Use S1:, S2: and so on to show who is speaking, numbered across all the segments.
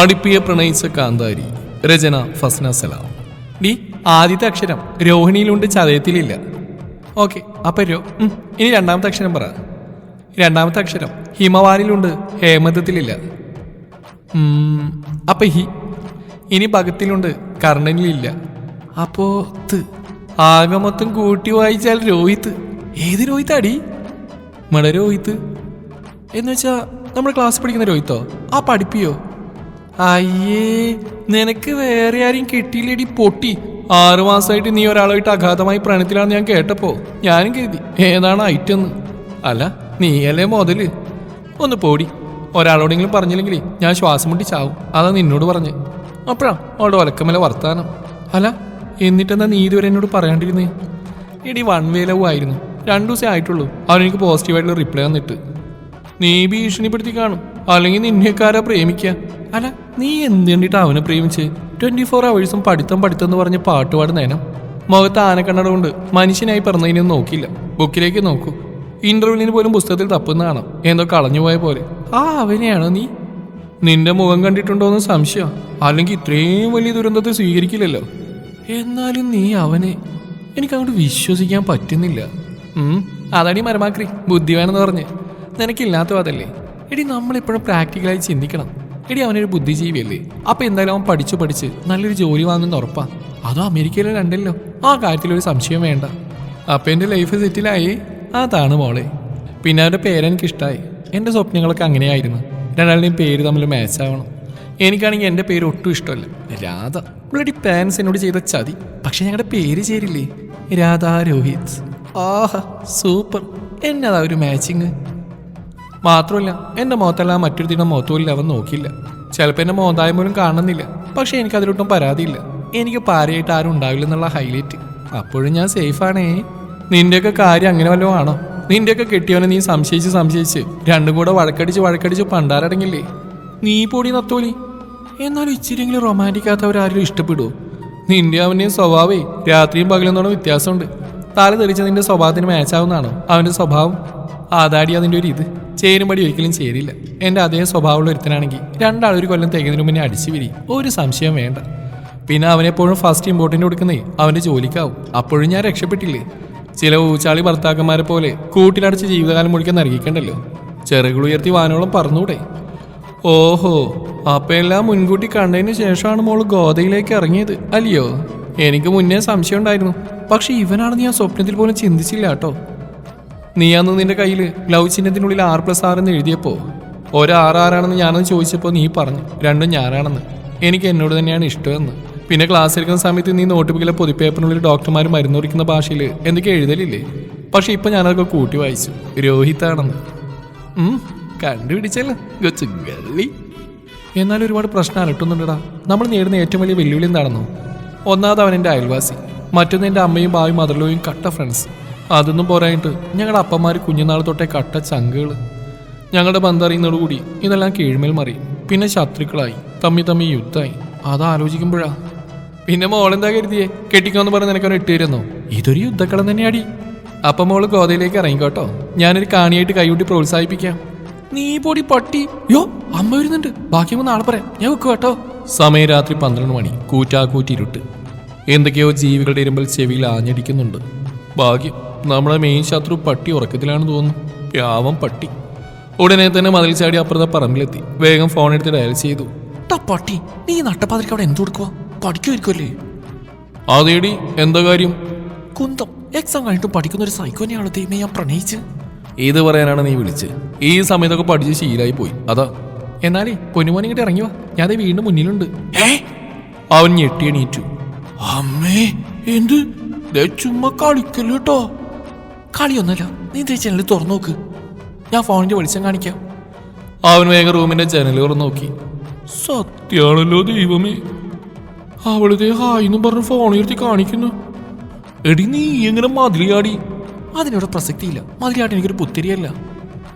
S1: പഠിപ്പിയെ പ്രണയിച്ച കാന്താരി രചന ഫസ്ന സലാം. ഡി ആദ്യത്തെ അക്ഷരം രോഹിണിയിലുണ്ട് ചതയത്തിലില്ല. ഓക്കെ അപ്പൊ രോ ഇനി രണ്ടാമത്തെ അക്ഷരം പറ. രണ്ടാമത്തെ അക്ഷരം ഹിമവാനിലുണ്ട് ഹേമന്തത്തിലില്ല അപ്പം ഹി ഇനി ഭഗത്തിലുണ്ട് കർണനിലില്ല. അപ്പോ ആകെ മൊത്തം കൂട്ടി വായിച്ചാൽ രോഹിത്ത് ഏത് രോഹിത്താടി മട രോഹിത്ത് എന്ന് വെച്ചാ നമ്മൾ ക്ലാസ് പഠിക്കുന്ന രോഹിത്തോ? ആ പഠിപ്പിയോ? അയ്യേ നിനക്ക് വേറെ ആരെയും കിട്ടിയില്ലേടി പൊട്ടി. ആറു മാസമായിട്ട് നീ ഒരാളായിട്ട് അഗാധമായി പ്രണയത്തിലാണെന്ന് ഞാൻ കേട്ടപ്പോ ഞാനും കരുതി ഏതാണ് ഐറ്റം അല്ല നീയല്ലേ മുതൽ? ഒന്ന് പോടി. ഒരാളോടെങ്കിലും പറഞ്ഞില്ലെങ്കിൽ ഞാൻ ശ്വാസം മുട്ടി ചാവും. അതാ നിന്നോട് പറഞ്ഞ്. അപ്പഴാ അവളുടെ ഒലക്കമല വർത്താനം. അല്ല എന്നിട്ടെന്നാ നീ ഇതുവരെ എന്നോട് പറയാണ്ടിരുന്നേ? എടി വൺ വേ ലവ് ആയിരുന്നു. രണ്ടു ദിവസമേ ആയിട്ടുള്ളൂ. അവനെനിക്ക് പോസിറ്റീവായിട്ടുള്ള റിപ്ലൈ തന്നിട്ട് നീ ഭീഷണിപ്പെടുത്തി കാണും. അല്ലെങ്കിൽ നിന്നേക്കാരാ പ്രേമിക്കുക അല്ല നീ എന്ത് കണ്ടിട്ട് അവനെ പ്രേമിച്ച്? ട്വന്റി ഫോർ അവേഴ്സും പഠിത്തം പഠിത്തം എന്ന് പറഞ്ഞ് പാട്ടുപാട് നേരം മുഖത്ത് ആനക്കണ്ണട കൊണ്ട് മനുഷ്യനായി പറഞ്ഞതിനൊന്നും നോക്കില്ല ബുക്കിലേക്ക് നോക്കൂ. ഇന്റർവ്യൂവിന് പോലും പുസ്തകത്തിൽ തപ്പുന്ന കാണാം. എന്തോ കളഞ്ഞുപോയ പോലെ. ആ അവനെയാണോ നീ? നിന്റെ മുഖം കണ്ടിട്ടുണ്ടോ എന്ന് സംശയം. അല്ലെങ്കിൽ ഇത്രയും വലിയ ദുരന്തത്തെ സ്വീകരിക്കില്ലല്ലോ. എന്നാലും നീ അവനെ. എനിക്ക് അങ്ങോട്ട് വിശ്വസിക്കാൻ പറ്റുന്നില്ല. ഉം, ഈ മരമാക്രി. ബുദ്ധി വേണമെന്ന് പറഞ്ഞ്. നിനക്കില്ലാത്ത അതല്ലേ. എടി നമ്മളിപ്പോഴും പ്രാക്ടിക്കലായി ചിന്തിക്കണം. എടി അവനൊരു ബുദ്ധിജീവിയല്ലേ? അപ്പൊ എന്തായാലും അവൻ പഠിച്ചു പഠിച്ച് നല്ലൊരു ജോലി വാങ്ങുന്ന ഉറപ്പാ. അതോ അമേരിക്കയിലെ രണ്ടല്ലോ ആ കാര്യത്തിൽ ഒരു സംശയം വേണ്ട. അപ്പൊ എന്റെ ലൈഫ് സെറ്റിലായി. അതാണ് മോളെ. പിന്നെ അവന്റെ പേരെനിക്ക് ഇഷ്ടമായി എന്റെ സ്വപ്നങ്ങളൊക്കെ അങ്ങനെയായിരുന്നു. രണ്ടാളുടെയും പേര് തമ്മിൽ മാച്ച് ആവണം. എനിക്കാണെങ്കിൽ എന്റെ പേര് ഒട്ടും ഇഷ്ടമല്ല. രാധ. ഉള്ളടി പാരൻസ് എന്നോട് ചെയ്ത ചതി. പക്ഷെ ഞങ്ങളുടെ പേര് ചേരില്ലേ? രാധാ രോഹിത്. ആഹാ സൂപ്പർ എന്നതാ ഒരു മാച്ചിങ് മാത്രമല്ല എന്റെ മുഖത്തല്ല മറ്റൊരു ദിനം മുഖത്തുമില്ല അവൻ നോക്കിയില്ല. ചിലപ്പോൾ എന്റെ മോന്തായ പോലും കാണുന്നില്ല. പക്ഷെ എനിക്ക് അതിലൊട്ടും പരാതിയില്ല. എനിക്ക് പാരയായിട്ട് ആരും ഉണ്ടാവില്ല എന്നുള്ള ഹൈലൈറ്റ് അപ്പോഴും ഞാൻ സേഫാണേ നിന്റെയൊക്കെ കാര്യം അങ്ങനെ വല്ലതും ആണോ? നിന്റെയൊക്കെ കെട്ടിയവനെ നീ സംശയിച്ച് സംശയിച്ച് രണ്ടും കൂടെ വഴക്കടിച്ച് വഴക്കടിച്ച് പണ്ടാരടങ്ങില്ലേ? നീ പൊടി നത്തോലി. എന്നാലും ഇച്ചിരിയെങ്കിലും റൊമാന്റിക് ആത്തവരാരും ഇഷ്ടപ്പെടുവോ? നിന്റെ അവന്റെയും സ്വഭാവേ രാത്രിയും പകലും തോടെ വ്യത്യാസമുണ്ട്. തല തെളിച്ച നിന്റെ സ്വഭാവത്തിന് മാച്ചാവുന്നതാണോ അവന്റെ സ്വഭാവം? ആദാടി അതിന്റെ ഒരു ഇത്. ചേരുമ്പടി ഒരിക്കലും ചേരില്ല. എന്റെ അതേ സ്വഭാവമുള്ള ഒരുത്തനാണെങ്കിൽ രണ്ടാൾ ഒരു കൊല്ലം തികഞ്ഞതിന് മുന്നേ അടിച്ചു വിരി. ഒരു സംശയം വേണ്ട. പിന്നെ അവനെപ്പോഴും ഫസ്റ്റ് ഇമ്പോർട്ടന്റ് കൊടുക്കുന്നേ അവന്റെ ജോലിക്കാവും. അപ്പോഴും ഞാൻ രക്ഷപ്പെട്ടില്ലേ? ചില ഊച്ചാളി ഭർത്താക്കന്മാരെ പോലെ കൂട്ടിലടച്ച് ജീവിതകാലം മുഴുക്കാൻ നൽകിക്കണ്ടല്ലോ ചെറുകൾ ഉയർത്തി വാനോളം പറഞ്ഞൂടെ ഓഹോ അപ്പം എല്ലാം മുൻകൂട്ടി കണ്ടതിന് ശേഷമാണ് മോൾ ഗോതയിലേക്ക് ഇറങ്ങിയത്. അല്ലയോ? എനിക്ക് മുന്നേ സംശയം ഉണ്ടായിരുന്നു. പക്ഷെ ഇവനാണെന്ന് ഞാൻ സ്വപ്നത്തിൽ പോലും ചിന്തിച്ചില്ല കേട്ടോ. നീ അന്ന് നിന്റെ കയ്യിൽ ലവ് ചിഹ്നത്തിനുള്ളിൽ ആർ പ്ലസ് ആർ എന്ന് എഴുതിയപ്പോ ആർ ആരാണെന്ന് ഞാനത് ചോദിച്ചപ്പോൾ നീ പറഞ്ഞു രണ്ടും ഞാനാണെന്ന്. എനിക്ക് എന്നോട് തന്നെയാണ് ഇഷ്ടമെന്ന്. പിന്നെ ക്ലാസ് എടുക്കുന്ന സമയത്ത് നീ നോട്ടുബുക്കിലെ പൊതുപേപ്പറിനുള്ളിൽ ഡോക്ടർമാർ മരുന്ന് കുറിക്കുന്ന ഭാഷയിൽ എന്തൊക്കെ എഴുതലില്ലേ? പക്ഷെ ഇപ്പൊ ഞാനതൊക്കെ കൂട്ടി വായിച്ചു. രോഹിത്താണെന്ന്. കണ്ടുപിടിച്ചല്ലോ കൊച്ചു ഗള്ളി. എന്നാലും ഒരുപാട് പ്രശ്നം അലട്ടുന്നുണ്ടടാ. നമ്മൾ നേരിടുന്ന ഏറ്റവും വലിയ വെല്ലുവിളി എന്താണെന്നോ? ഒന്നാമത് അവൻ എന്റെ അയൽവാസി മറ്റൊന്ന് എന്റെ അമ്മയും ബായും മദർലോയും കട്ട ഫ്രണ്ട്സ് അതൊന്നും പോരായിട്ട് ഞങ്ങളുടെ അപ്പന്മാർ കുഞ്ഞുനാൾ തൊട്ടേ കട്ട ചങ്കുകൾ ഞങ്ങളുടെ ബന്ധം അറിയുന്നതോടുകൂടി ഇതെല്ലാം കീഴ്മേൽ മറി. പിന്നെ ശത്രുക്കളായി. തമ്മി തമ്മി യുദ്ധമായി. അതാലോചിക്കുമ്പോഴാ പിന്നെ മോളെന്താ കരുതിയേ? കെട്ടിക്കോന്ന് പറഞ്ഞ് നിനക്കൊന്ന് ഇട്ടിരുന്നോ ഇതൊരു യുദ്ധക്കളം തന്നെയാടി. അപ്പം മോൾ ഗോതയിലേക്ക് ഇറങ്ങിക്കോട്ടോ. ഞാനൊരു കാണിയായിട്ട് കൈയൂട്ടി പ്രോത്സാഹിപ്പിക്കാം. നീ പൊടി പട്ടി. യോ അമ്മ വരുന്നുണ്ട്. ബാക്കി ഒന്ന് നാളെ പറയാം. ഞാൻ വെക്കുക കേട്ടോ. സമയം രാത്രി പന്ത്രണ്ട് മണി. കൂറ്റാക്കൂറ്റി ഇരുട്ട് എന്തൊക്കെയോ ജീവികളുടെ ഇരുമ്പൽ ചെവിയിൽ ആഞ്ഞടിക്കുന്നുണ്ട്. ഭാഗ്യം. നമ്മുടെ മെയിൻ ശത്രു പട്ടി ഉറക്കത്തിലാണ് തോന്നുന്നു. യാവൻ പട്ടി. ഉടനെ തന്നെ മതിൽ ചാടി അപ്പുറത്തെ പറമ്പിലെത്തി. വേഗം ഫോൺ എടുത്ത് ഡയൽ ചെയ്തു. പട്ടി നീ നട്ടപ്പാതിരിക്ക് അവിടെ എന്ത് കൊടുക്കുക പഠിക്കുമായിരിക്കുമല്ലേ അതേടി എന്താ കാര്യം? കുന്തം എക്സാം കഴിഞ്ഞിട്ട് പഠിക്കുന്ന ഒരു സൈക്കോനെയാണോ ദൈവമേ ഞാൻ പ്രണയിച്ച്. ഇത് പറയാനാണ് നീ വിളിച്ച്. ഈ സമയത്തൊക്കെ പഠിച്ച് ശീലായി പോയി. അതാ. എന്നാലേ പൊന്നുമോനെ ഇങ്ങോട്ട് ഇറങ്ങി വാ. ഞാൻ ദേ വീണ്ടും മുന്നിലുണ്ട് അവൻ ഞെട്ടിയണീറ്റു അമ്മേ എന്ത്? ചുമ്മാ കളിക്കല്ലോ കേട്ടോ കളിയൊന്നല്ല നീ ദേ ജനൽ തുറന്നു നോക്ക്. ഞാൻ ഫോണിന്റെ വെളിച്ചം കാണിക്കാം. അവൻ വേഗം റൂമിന്റെ ജനൽ തുറന്നു നോക്കി. സത്യാണല്ലോ ദൈവമേ. അവളിതേ ഹായ് എന്നും പറഞ്ഞ് ഫോൺ ഉയർത്തി കാണിക്കുന്നു. എടി നീ എങ്ങനെ മതിലിയാടി? അതിനോട് പ്രസക്തിയില്ല. മതിലിയാടി എനിക്കൊരു പുത്തിരിയല്ല.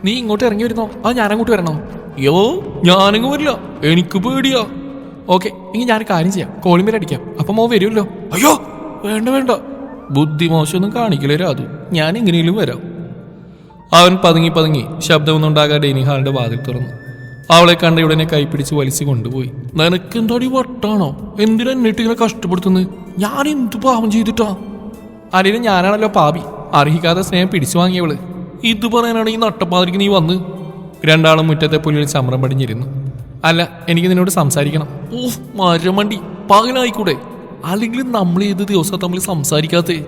S1: നീ ഇങ്ങോട്ട് ഇറങ്ങി വരുന്നോ? അത് ഞാൻ അങ്ങോട്ട് വരണോ? യോ ഞാനങ്ങ് വരില്ല. എനിക്ക് പേടിയാ. ഓക്കെ ഇനി ഞാൻ കാര്യം ചെയ്യാം. കോളിമേൽ അടിക്കാം അപ്പൊ മോ വരുമല്ലോ. അയ്യോ വേണ്ട വേണ്ട. ബുദ്ധി മോശമൊന്നും കാണിക്കില്ല രാതു ഞാൻ എങ്ങനെയും വരാം. അവൻ പതുങ്ങി പതുങ്ങി ശബ്ദമൊന്നും ഉണ്ടാകാതെ ഡൈനിങ് വാതിൽ തുറന്നു. അവളെ കണ്ട ഉടനെ കൈപ്പിടിച്ച് വലിച്ചു കൊണ്ടുപോയി. നിനക്ക് എന്താടി വട്ടാണോ? എന്തിനാ എന്നിട്ട് ഇങ്ങനെ കഷ്ടപ്പെടുത്തുന്നത് ഞാൻ എന്ത് പാവം ചെയ്തിട്ടാ? അല്ലെങ്കിൽ ഞാനാണല്ലോ പാപി. അർഹിക്കാതെ സ്നേഹം പിടിച്ചു വാങ്ങിയവൾ. ഇത് പറയാനാണ് ഈ നട്ടപ്പാതിരിക്ക് നീ വന്ന്. രണ്ടാളും മുറ്റത്തെ പുല്ലിൽ ചമ്രം പടിഞ്ഞിരുന്നു. അല്ല എനിക്ക് നിന്നോട് സംസാരിക്കണം. ഓഹ് മരമണ്ടി. പകലായിക്കൂടെ? അല്ലെങ്കിൽ നമ്മൾ ഏത് ദിവസം തമ്മിൽ സംസാരിക്കാത്തേ?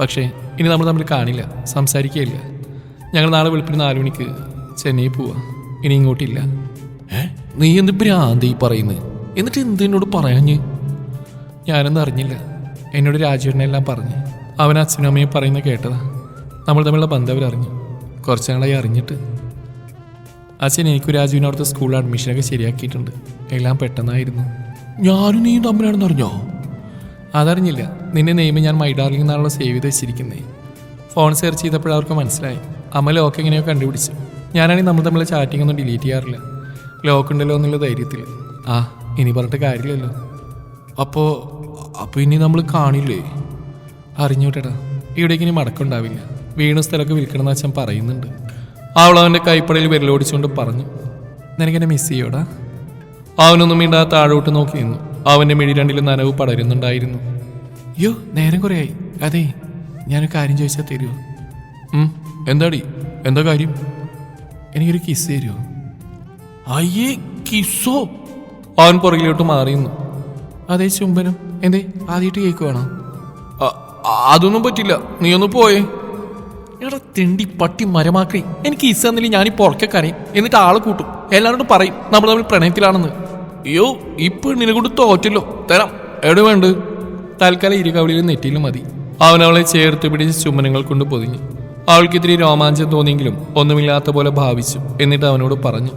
S1: പക്ഷേ ഇനി നമ്മൾ തമ്മിൽ കാണില്ല സംസാരിക്കുകയില്ല. ഞങ്ങൾ നാളെ വെളുപ്പിന് നാലു മണിക്ക് ചെന്നൈ പോവാ. ഇനി ഇങ്ങോട്ടില്ല. ഏ? നീ എന്ത് ഭ്രാന്തി പറയുന്നത് എന്നിട്ട് എന്ത് എന്നോട് പറയാഞ്ഞ്? ഞാനൊന്നും അറിഞ്ഞില്ല. എന്നോട് രാജേട്ടനെല്ലാം പറഞ്ഞ്. അവൻ അച്ഛനും അമ്മയും പറയുന്നത് കേട്ടതാ. നമ്മൾ തമ്മിലുള്ള ബന്ധം അവരറിഞ്ഞു കുറച്ച് നാളായി അറിഞ്ഞിട്ട്. അച്ഛൻ എനിക്കും രാജുവിനും അവിടുത്തെ സ്കൂളിൽ അഡ്മിഷനൊക്കെ ശരിയാക്കിയിട്ടുണ്ട്. എല്ലാം പെട്ടെന്നായിരുന്നു. ഞാനും നീയും തമ്മിലാണെന്ന് അറിഞ്ഞോ? അതറിഞ്ഞില്ല. നിന്നെ നെയ്മ് ഞാൻ മൈഡാർലിംഗ് എന്നാണല്ലോ സേവ് ചെയ്ത് വെച്ചിരിക്കുന്നത് ഫോൺ സെർച്ച് ചെയ്തപ്പോൾ അവർക്ക് മനസ്സിലായി. അമ്മ ലോക്ക് എങ്ങനെയോ കണ്ടുപിടിച്ചു. ഞാനാണെങ്കിൽ നമ്മൾ തമ്മിൽ ചാറ്റിംഗ് ഒന്നും ഡിലീറ്റ് ചെയ്യാറില്ല. ലോക്ക് ഉണ്ടല്ലോ എന്നുള്ള ധൈര്യത്തിൽ. ആ ഇനി പറഞ്ഞിട്ട് കാര്യമില്ലല്ലോ. അപ്പോൾ അപ്പോൾ ഇനി നമ്മൾ കാണില്ലേ? അറിഞ്ഞോട്ടേടാ ഇവിടേക്ക് ഇനി മടക്കുണ്ടാവില്ല. വീണ സ്ഥലമൊക്കെ വിൽക്കണമെന്ന് അച്ഛൻ പറയുന്നുണ്ട്. അവൾ അവന്റെ കൈപ്പടയിൽ വിരലോടിച്ചുകൊണ്ട് പറഞ്ഞു. നിനക്കെന്നെ മിസ് ചെയ്യോടാ? അവനൊന്നും മിണ്ടാ താഴോട്ട് നോക്കി നിന്നു. അവന്റെ മിഴി രണ്ടിലും നനവ് പടരുന്നുണ്ടായിരുന്നു. യോ നേരം കുറേയായി. അതെ ഞാനൊരു കാര്യം ചോദിച്ചാൽ തരുമോ എന്താടി? എന്താ കാര്യം? എനിക്കൊരു കിസ് തരുമോ അയ്യേ കിസ്സോ അവൻ പുറകിലോട്ട് മാറിയുന്നു അതെ ചുംബനം എന്തേ ആദ്യമായിട്ട് കേൾക്കുവാണോ? അതൊന്നും പറ്റില്ല. നീ ഒന്ന് പോയേ. എടാ തിണ്ടി പട്ടി മരമാക്കി എനിക്ക് ഇസ് തന്നില്ല ഈ പുറക്കെ കരയും. എന്നിട്ട് ആളെ കൂട്ടും. എല്ലാവരോടും പറയും. നമ്മൾ തമ്മിൽ പ്രണയത്തിലാണെന്ന്. അയ്യോ ഈ പെണ്ണിനെ കൊണ്ട് തോറ്റല്ലോ. തരാം. എവിടെ വേണ്ട? തൽക്കാലം ഇരുകവളിയിലും നെറ്റിയിലും മതി. അവൻ അവളെ ചേർത്ത് പിടിച്ച് ചുമനങ്ങൾ കൊണ്ട് പൊതിഞ്ഞു. അവൾക്ക് ഇത്തിരി രോമാഞ്ചം തോന്നിയെങ്കിലും ഒന്നുമില്ലാത്ത പോലെ ഭാവിച്ചു എന്നിട്ട് അവനോട് പറഞ്ഞു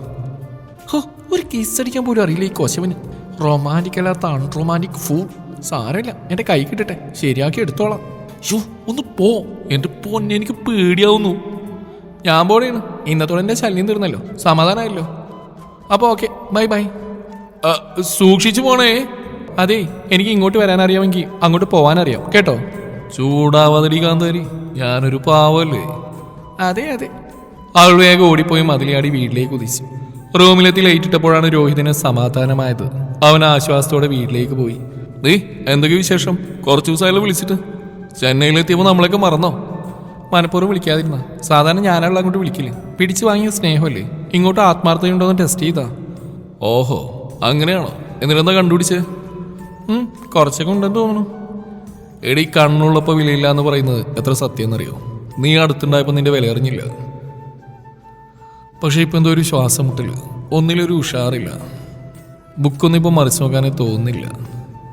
S1: ഹോ, ഒരു കേസ് അടിക്കാൻ പോലും അറിയില്ല ഈ കൊശവന്. റൊമാന്റിക് അൺ റൊമാന്റിക് ഫൂ സാരമില്ല എന്റെ കൈ കിട്ടട്ടെ. ശരിയാക്കി എടുത്തോളാം. ഷോ ഒന്ന് പോ. എന്റെ പൊന്നെ എനിക്ക് പേടിയാവുന്നു. ഞാൻ പോടെയാണ് ഇന്നത്തോടെ എന്റെ ശല്യം തീർന്നല്ലോ. സമാധാനമായല്ലോ അപ്പോൾ ഓക്കെ ബൈ ബൈ സൂക്ഷിച്ചു പോണേ. അതെ എനിക്ക് ഇങ്ങോട്ട് വരാൻ അറിയാമെങ്കിൽ അങ്ങോട്ട് പോവാൻ അറിയാം കേട്ടോ? ചൂടാവാതടി കാന്തരി. ഞാനൊരു പാവല്ലേ? അതെ അതെ. അവൾ വേഗം ഓടിപ്പോയി മതിലാടി വീട്ടിലേക്ക് കുതിച്ചു റൂമിലെത്തി ലൈറ്റ് ഇട്ടപ്പോഴാണ് രോഹിതിന് സമാധാനമായത്. അവൻ ആശ്വാസത്തോടെ വീട്ടിലേക്ക് പോയി. നീ എന്തൊക്കെ വിശേഷം? കുറച്ചു ദിവസമായാലും വിളിച്ചിട്ട്. ചെന്നൈയിലെത്തിയപ്പോൾ നമ്മളൊക്കെ മറന്നോ? മനഃപൂർവം വിളിക്കാതിരുന്ന. സാധാരണ ഞാനുള്ള അങ്ങോട്ട് വിളിക്കില്ല? പിടിച്ചു വാങ്ങിയ സ്നേഹമല്ലേ? ഇങ്ങോട്ട് ആത്മാർത്ഥതയുണ്ടോ എന്ന് ടെസ്റ്റ് ചെയ്താ. ഓഹോ. അങ്ങനെയാണോ? എന്നിട്ടെന്താ കണ്ടുപിടിച്ചേ? കുറച്ചൊക്കെ ഉണ്ടെന്ന് തോന്നുന്നു. എടി കണ്ണുള്ളപ്പോൾ വിലയില്ല എന്ന് പറയുന്നത് എത്ര സത്യം എന്നറിയോ നീ അടുത്തുണ്ടായപ്പോൾ നിന്റെ വില അറിഞ്ഞില്ല. പക്ഷെ ഇപ്പം എന്തോ ഒരു ശ്വാസം മുട്ടില്ല ഒന്നിലൊരു ഉഷാറില്ല. ബുക്കൊന്നും ഇപ്പോൾ മറിച്ചു നോക്കാനേ തോന്നുന്നില്ല.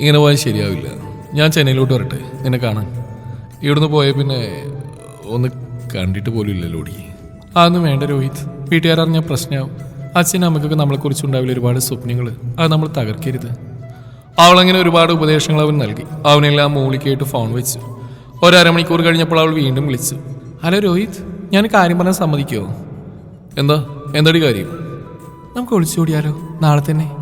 S1: ഇങ്ങനെ പോയാൽ ശരിയാവില്ല. ഞാൻ ചെന്നൈയിലോട്ട് വരട്ടെ നിന്നെ കാണാൻ. ഇവിടുന്ന് പോയ പിന്നെ ഒന്ന് കണ്ടിട്ട് പോലും ഇല്ലല്ലോടി. അതൊന്നും വേണ്ട രോഹിത്. വീട്ടുകാരറിഞ്ഞ പ്രശ്നമാവും. അച്ഛനും അമ്മയ്ക്കൊക്കെ നമ്മളെക്കുറിച്ച് ഉണ്ടാവില്ല ഒരുപാട് സ്വപ്നങ്ങൾ അത് നമ്മൾ തകർക്കരുത്. അവളങ്ങനെ ഒരുപാട് ഉപദേശങ്ങൾ അവൻ നൽകി. അവനെല്ലാം മൂളിക്കായിട്ട് ഫോൺ വെച്ചു. ഒരമണിക്കൂർ കഴിഞ്ഞപ്പോൾ അവൾ വീണ്ടും വിളിച്ചു. ഹലോ രോഹിത് ഞാൻ കാര്യം പറയാൻ സമ്മതിക്കുമോ എന്താ? എന്താടി കാര്യം? നമുക്ക് ഒളിച്ചോടിയാലോ നാളെ തന്നെ.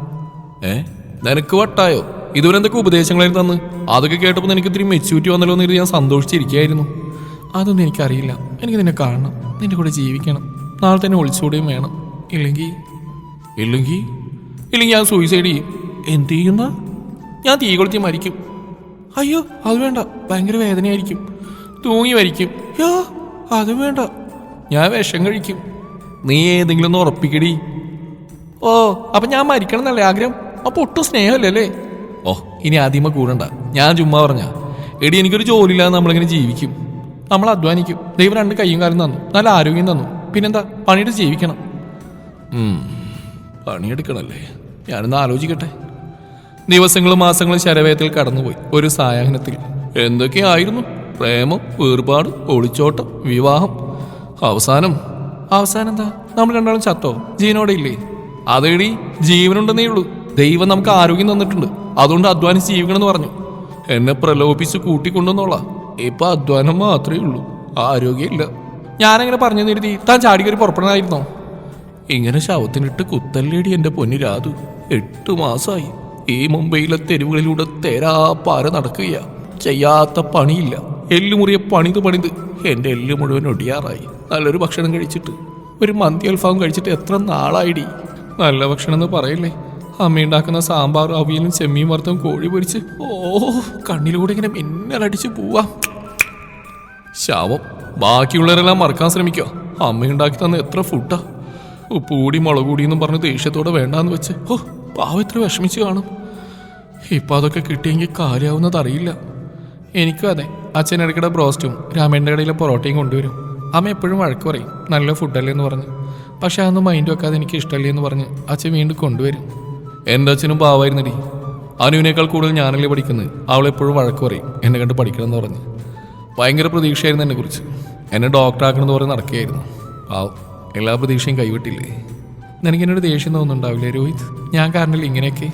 S1: ഏ? നിനക്ക് വട്ടായോ? ഇതുവരെ എന്തൊക്കെ ഉപദേശങ്ങളായിരുന്നു തന്ന്? അതൊക്കെ കേട്ടപ്പോൾ എനിക്ക് ഇത്തിരി മെച്ചൂരിറ്റി വന്നല്ലോ എന്ന് ഞാൻ സന്തോഷിച്ചിരിക്കുകയായിരുന്നു. അതൊന്നും എനിക്കറിയില്ല. എനിക്ക് നിന്നെ കാണണം. നിന്റെ കൂടെ ജീവിക്കണം. നാളെ തന്നെ ഒളിച്ചോടുകയും വേണം. ഇല്ലെങ്കിൽ ഇല്ലെങ്കിൽ ഇല്ലെങ്കിൽ ഞാൻ സൂയിസൈഡ് ചെയ്യും. എന്ത് ചെയ്യുന്ന? ഞാൻ തീ കൊളുത്തി മരിക്കും. അയ്യോ അത് വേണ്ട. ഭയങ്കര വേദനയായിരിക്കും. തൂങ്ങി മരിക്കും. യോ അത് വേണ്ട. ഞാൻ വിഷം കഴിക്കും. നീ ഏതെങ്കിലും ഒന്ന് ഉറപ്പിക്കടി. ഓ അപ്പൊ ഞാൻ മരിക്കണം എന്നല്ലേ ആഗ്രഹം? അപ്പൊ ഒട്ടും സ്നേഹമല്ലേ ഓ ഇനി ആദ്യമ കൂടണ്ട. ഞാൻ ചുമ്മാ പറഞ്ഞ. എടി എനിക്കൊരു ജോലിയില്ലാതെ നമ്മളിങ്ങനെ ജീവിക്കും. നമ്മൾ അധ്വാനിക്കും. ദൈവം രണ്ട് കൈയും കാലും തന്നു. നല്ല ആരോഗ്യം തന്നു. പിന്നെന്താ? പണിയിട്ട് ജീവിക്കണം. പണിയെടുക്കണല്ലേ? ഞാനൊന്ന് ആലോചിക്കട്ടെ. ദിവസങ്ങളും മാസങ്ങളും ശരവേത്തിൽ കടന്നുപോയി ഒരു സായാഹ്നത്തിൽ. എന്തൊക്കെയായിരുന്നു? പ്രേമം വേർപാട് ഒളിച്ചോട്ടം വിവാഹം. അവസാനം അവസാനം എന്താ നമ്മൾ രണ്ടാളും ചത്തോ? ജീവനോടെ ഇല്ലേ? അതേടി ജീവനുണ്ടെന്നേ ഉള്ളൂ. ദൈവം നമുക്ക് ആരോഗ്യം തന്നിട്ടുണ്ട്. അതുകൊണ്ട് അധ്വാനിച്ച് ജീവിക്കണമെന്ന് പറഞ്ഞു. എന്നെ പ്രലോഭിച്ച് കൂട്ടിക്കൊണ്ടുവന്നോളാ. ഇപ്പൊ അധ്വാനം മാത്രമേ ഉള്ളൂ. ആരോഗ്യമില്ല. ഞാനങ്ങനെ പറഞ്ഞു നിർത്തി താൻ ചാടിക്കൊരു പുറപ്പെടണമായിരുന്നോ? ഇങ്ങനെ ശവത്തിനിട്ട് കുത്തല്ലേടി എന്റെ പൊന്നു രാതു എട്ട് മാസമായി ഈ മുംബൈയിലെ തെരുവുകളിലൂടെ തേരാപ്പാര നടക്കുക ചെയ്യാത്ത പണിയില്ല. എല്ലുമുറിയെ പണിത് പണിത് എന്റെ എല്ല് മുഴുവൻ ഒടിയാറായി. നല്ലൊരു ഭക്ഷണം കഴിച്ചിട്ട്. ഒരു മന്തി അൽഫാം കഴിച്ചിട്ട് എത്ര നാളായിടി. നല്ല ഭക്ഷണം എന്ന് പറയില്ലേ? അമ്മ ഉണ്ടാക്കുന്ന സാമ്പാർ അവിയലും ചെമ്മീൻ വറുത്തും കോഴി പൊരിച്ച്. ഓ കണ്ണിലൂടെ ഇങ്ങനെ മിന്നലടിച്ച് പോവാം. ശാവം. ബാക്കിയുള്ളവരെല്ലാം മറക്കാൻ ശ്രമിക്കുക. അമ്മ ഉണ്ടാക്കി തന്ന എത്ര ഫുഡാ ഉപ്പ് മുളകൂടി മുളക് കൂടി എന്നും പറഞ്ഞ് ദേഷ്യത്തോടെ വേണ്ടാന്ന് വെച്ച്. ഓ പാവം ഇത്ര വിഷമിച്ച് കാണും. ഇപ്പൊ അതൊക്കെ കിട്ടിയെങ്കിൽ കാര്യമാവുന്നത് അറിയില്ല. എനിക്കും അതെ. അച്ഛൻ ഇടയ്ക്കിടെ ബ്രോസ്റ്റും രാമേന്റെ കടയിലെ പൊറോട്ടയും കൊണ്ടുവരും. അമ്മ എപ്പോഴും വഴക്ക് പറയും നല്ല ഫുഡല്ലേ എന്ന് പറഞ്ഞ്. പക്ഷെ അതൊന്നും മൈൻഡ് വെക്കാതെ എനിക്ക് ഇഷ്ടമല്ലേ എന്ന് പറഞ്ഞ് അച്ഛൻ വീണ്ടും കൊണ്ടുവരും. എന്റെ അച്ഛനും പാവായിരുന്നടി. അനുവിനേക്കാൾ കൂടുതൽ ഞാനല്ലേ പഠിക്കുന്നത്. അവളെപ്പോഴും വഴക്ക് പറയും എന്നെ കണ്ട് പഠിക്കണം എന്ന് പറഞ്ഞ്. ഭയങ്കര പ്രതീക്ഷയായിരുന്നു എന്നെ കുറിച്ച് എന്നെ പറഞ്ഞ് നടക്കുകയായിരുന്നു. ആവും. എല്ലാ പ്രതീക്ഷയും കൈവിട്ടില്ലേ? നിനക്ക് എന്നോട് ദേഷ്യം തോന്നുന്നുണ്ടാവില്ലേ രോഹിത്? ഞാൻ കാരണമില്ല ഇങ്ങനെയൊക്കെ.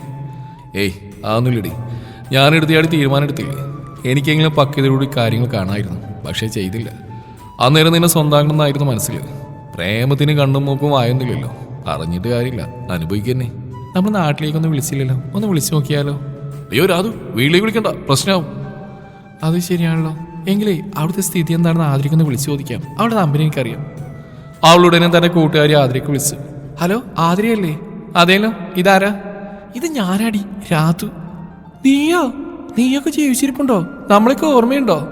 S1: ഏയ് അതൊന്നുമില്ലടി. തീരുമാനം എടുത്തില്ലേ? എനിക്കെങ്കിലും പക്വതയോടുകൂടി കാര്യങ്ങൾ കാണാമായിരുന്നു പക്ഷേ ചെയ്തില്ല. അന്നേരം നിന്നെ സ്വന്തമാക്കണമെന്നായിരുന്നു മനസ്സിൽ. പ്രേമത്തിന് കണ്ണും മൂക്കും വായൊന്നുമില്ലല്ലോ അറിഞ്ഞിട്ട് കാര്യമില്ല. അനുഭവിക്കന്നെ. നമ്മൾ നാട്ടിലേക്കൊന്ന് വിളിച്ചില്ലല്ലോ. ഒന്ന് വിളിച്ചു നോക്കിയാലോ? അയ്യോ രാതു വീട്ടിലേക്ക് വിളിക്കണ്ട. പ്രശ്നമാവും അത് ശരിയാണല്ലോ. എങ്കിലേ അവിടുത്തെ സ്ഥിതി എന്താണെന്ന് ആദരിക്കൊന്ന് വിളിച്ചു ചോദിക്കാം. അവളുടെ നമ്പർ എനിക്കറിയാം. അവളുടനെ തന്റെ കൂട്ടുകാരി ആതിരയ്ക്ക് വിളിച്ചു ഹലോ ആതിരയല്ലേ? അതേലോ ഇതാരാ? ഇത് ഞാനാടി രാതു നീയോ? നീയൊക്കെ ജീവിച്ചിരിപ്പുണ്ടോ? നമ്മളൊക്കെ ഓർമ്മയുണ്ടോ?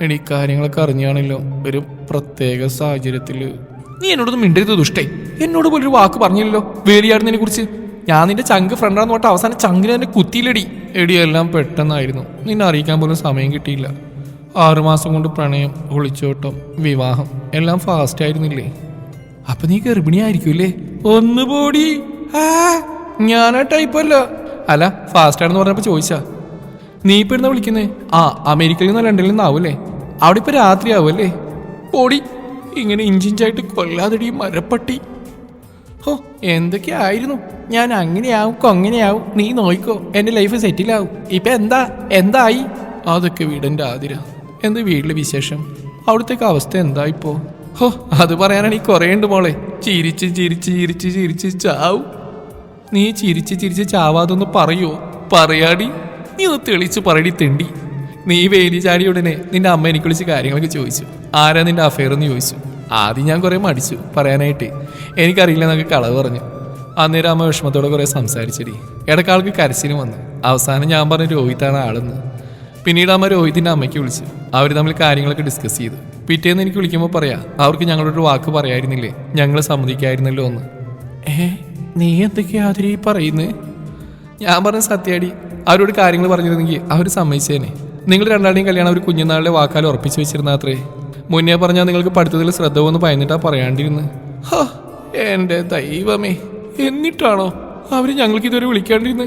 S1: എടി കാര്യങ്ങളൊക്കെ അറിഞ്ഞാണല്ലോ ഒരു പ്രത്യേക സാഹചര്യത്തിൽ. നീ എന്നോടൊന്നും മിണ്ടരുത് ദുഷ്ടേ. എന്നോട് പോലൊരു വാക്ക് പറഞ്ഞില്ലല്ലോ വേലിയാടുന്നതിനെ കുറിച്ച്. ഞാൻ നിന്റെ ചങ്ക് ഫ്രണ്ടാന്ന് തൊട്ട് അവസാനം ചങ്കിന് തന്നെ കുത്തിയിലടി എടി എല്ലാം പെട്ടെന്നായിരുന്നു. നിന്നെ അറിയിക്കാൻ പോലും സമയം കിട്ടിയില്ല. ആറുമാസം കൊണ്ട് പ്രണയം ഒളിച്ചോട്ടം വിവാഹം എല്ലാം ഫാസ്റ്റ് ആയിരുന്നില്ലേ? അപ്പൊ നീ ഗർഭിണിയായിരിക്കൂലേ ഒന്ന് പോടി. ഞാനാ ടൈപ്പല്ല അല്ല. ഫാസ്റ്റ് ആണെന്ന് പറഞ്ഞപ്പോ ചോദിച്ചാ. നീ ഇപ്പൊ ഇരുന്ന വിളിക്കുന്നേ? ആ അമേരിക്കയിൽ നിന്ന് ലണ്ടനിൽ നിന്നാവൂലേ അവിടെ ഇപ്പൊ രാത്രി ആവുമല്ലേ പോടി. ഇങ്ങനെ ഇഞ്ചിഞ്ചായിട്ട് കൊല്ലാതടി മരപ്പട്ടി. ഓ എന്തൊക്കെയായിരുന്നു ഞാൻ അങ്ങനെയാവും കൊങ്ങനെയാവും. നീ നോയിക്കോ. എന്റെ ലൈഫ് സെറ്റിലാവും ഇപ്പൊ എന്താ? എന്തായി? അതൊക്കെ വീടിന്റെ ആതിര. എന്ത് വീട്ടിലെ വിശേഷം? അവിടുത്തേക്ക് അവസ്ഥ എന്താ ഇപ്പോ? ഹോ അത് പറയാനാണ് ഈ ഉണ്ട് മോളെ. ചിരിച്ച് ചിരിച്ച് ചിരിച്ച് ചിരിച്ച് ചാവും. നീ ചിരിച്ച് ചിരിച്ച് ചാവാതൊന്ന് പറയോ? പറയാടി. നീ ഒന്ന് തെളിച്ച് പറയടി തെണ്ടി. നീ വേലി ചാടി ഉടനെ നിന്റെ അമ്മ എനിക്ക് വിളിച്ച് കാര്യങ്ങളൊക്കെ ചോദിച്ചു. ആരാ നിന്റെ അഫയർ എന്ന് ചോദിച്ചു. ആദ്യം ഞാൻ കുറെ മടിച്ചു പറയാനായിട്ട്. എനിക്കറിയില്ല എന്നൊക്കെ കളവ് പറഞ്ഞു. അന്നേരം അമ്മ വിഷമത്തോടെ കുറെ സംസാരിച്ചടി. ഇടക്കാൾക്ക് കരച്ചിലും വന്നു. അവസാനം ഞാൻ പറഞ്ഞ രോഹിത്താണ് ആളെന്ന്. പിന്നീട് അമ്മ രോഹിതിന്റെ അമ്മയ്ക്ക് വിളിച്ച് അവർ തമ്മിൽ കാര്യങ്ങളൊക്കെ ഡിസ്കസ് ചെയ്തു. പിറ്റേന്ന് എനിക്ക് വിളിക്കുമ്പോൾ പറയാ അവർക്ക് ഞങ്ങളൊരു വാക്ക് പറയായിരുന്നില്ലേ? ഞങ്ങൾ സമ്മതിക്കായിരുന്നല്ലോ എന്ന്. ഏ നീ എന്തൊക്കെയാ അതിരി പറയുന്നത് ഞാൻ പറഞ്ഞ സത്യാടി അവരോട് കാര്യങ്ങൾ പറഞ്ഞിരുന്നെങ്കിൽ അവർ സമ്മതിച്ചേനെ. നിങ്ങൾ രണ്ടാളുടെയും കല്യാണം ഒരു കുഞ്ഞുനാളിലെ വാക്കാൽ ഉറപ്പിച്ചു വെച്ചിരുന്നാത്രേ മുന്നേ പറഞ്ഞാൽ നിങ്ങൾക്ക് പഠിത്തത്തിൽ ശ്രദ്ധ വന്ന് പയന്നിട്ടാ പറയാണ്ടിരുന്ന്. എന്റെ ദൈവമേ എന്നിട്ടാണോ അവർ ഞങ്ങൾക്ക് ഇതുവരെ വിളിക്കാണ്ടിരുന്ന്?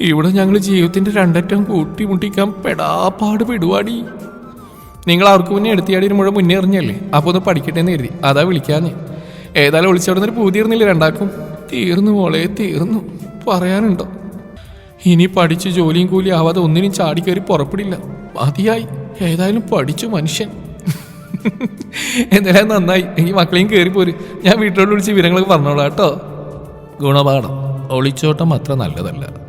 S1: ഇവിടെ ഞങ്ങൾ ജീവിതത്തിന്റെ രണ്ടറ്റം കൂട്ടിമുട്ടിക്കാൻ പെടാപ്പാട് പെടുവാടി. നിങ്ങൾ അവർക്ക് മുന്നേ എടുത്തിയാടി മുഴുവൻ മുന്നേ എറിഞ്ഞല്ലേ? അപ്പോൾ ഒന്ന് പഠിക്കട്ടെ എന്ന് കരുതി. അതാ വിളിക്കാഞ്ഞ്. ഏതായാലും ഒളിച്ചവിടുന്നൊരു പൂതിയിരുന്നില്ല രണ്ടാക്കും തീർന്നു മോളെ തീർന്നു. പറയാനുണ്ടോ? ഇനി പഠിച്ച് ജോലിയും കൂലി ആവാതെ ഒന്നിനും ചാടിക്കയറി പുറപ്പെടില്ല. മതിയായി. ഏതായാലും പഠിച്ചു മനുഷ്യൻ. എന്തായാലും നന്നായി. ഈ മക്കളെയും പോര്. ഞാൻ വീട്ടിലോട്ട് വിളിച്ച് വിവരങ്ങളൊക്കെ പറഞ്ഞോളാം കേട്ടോ. ഗുണപാഠം. ഒളിച്ചോട്ടം അത്ര നല്ലതല്ല.